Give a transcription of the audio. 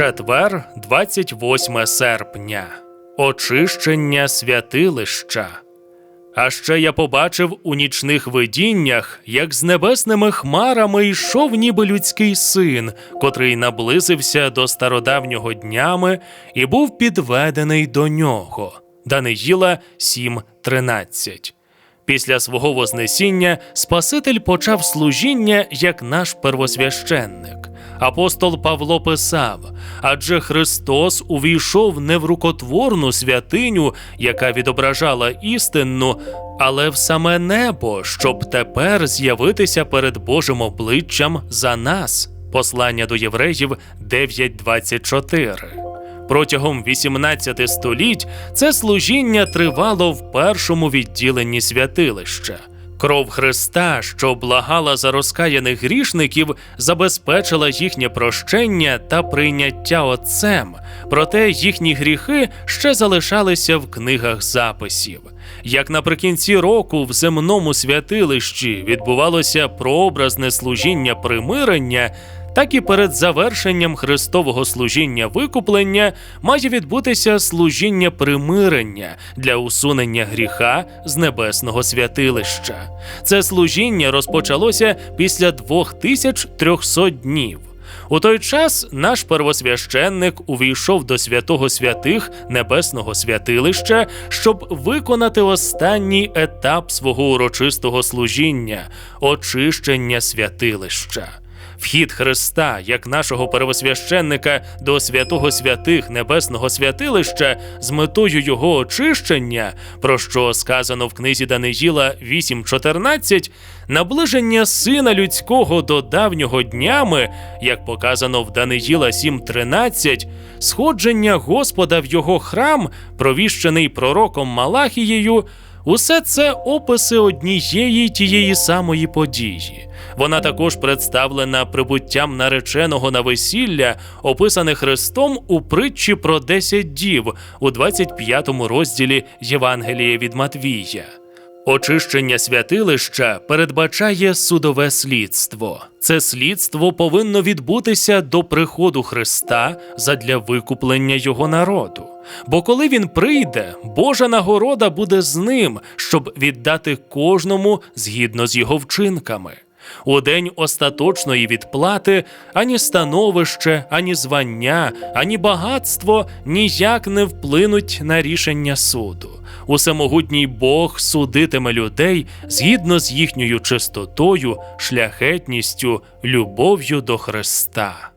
Четвер, 28 серпня. Очищення святилища. А ще я побачив у нічних видіннях, як з небесними хмарами йшов ніби людський син, котрий наблизився до стародавнього днями і був підведений до нього. Даниїла 7.13. Після свого вознесіння Спаситель почав служіння як наш первосвященник. Апостол Павло писав: адже Христос увійшов не в рукотворну святиню, яка відображала істинну, але в саме небо, щоб тепер з'явитися перед Божим обличчям за нас. Послання до євреїв 9.24. Протягом 18 століть це служіння тривало в першому відділенні святилища. Кров Христа, що благала за розкаяних грішників, забезпечила їхнє прощення та прийняття Отцем, проте їхні гріхи ще залишалися в книгах записів. Як наприкінці року в земному святилищі відбувалося прообразне служіння примирення, так і перед завершенням Христового служіння викуплення має відбутися служіння примирення для усунення гріха з небесного святилища. Це служіння розпочалося після 2300 днів. У той час наш первосвященник увійшов до святого святих небесного святилища, щоб виконати останній етап свого урочистого служіння очищення святилища. Вхід Христа, як нашого первосвященника до святого святих небесного святилища з метою його очищення, про що сказано в книзі Даниїла 8.14, наближення сина людського до давнього днями, як показано в Даниїла 7.13, сходження Господа в його храм, провіщений пророком Малахією. Усе це описи однієї тієї самої події. Вона також представлена прибуттям нареченого на весілля, описане Христом у притчі про 10 дів у 25 розділі Євангелія від Матвія. Очищення святилища передбачає судове слідство. Це слідство повинно відбутися до приходу Христа задля викуплення його народу. Бо коли він прийде, Божа нагорода буде з ним, щоб віддати кожному згідно з його вчинками. У день остаточної відплати ані становище, ані звання, ані багатство ніяк не вплинуть на рішення суду. Усемогутній Бог судитиме людей згідно з їхньою чистотою, шляхетністю, любов'ю до Христа.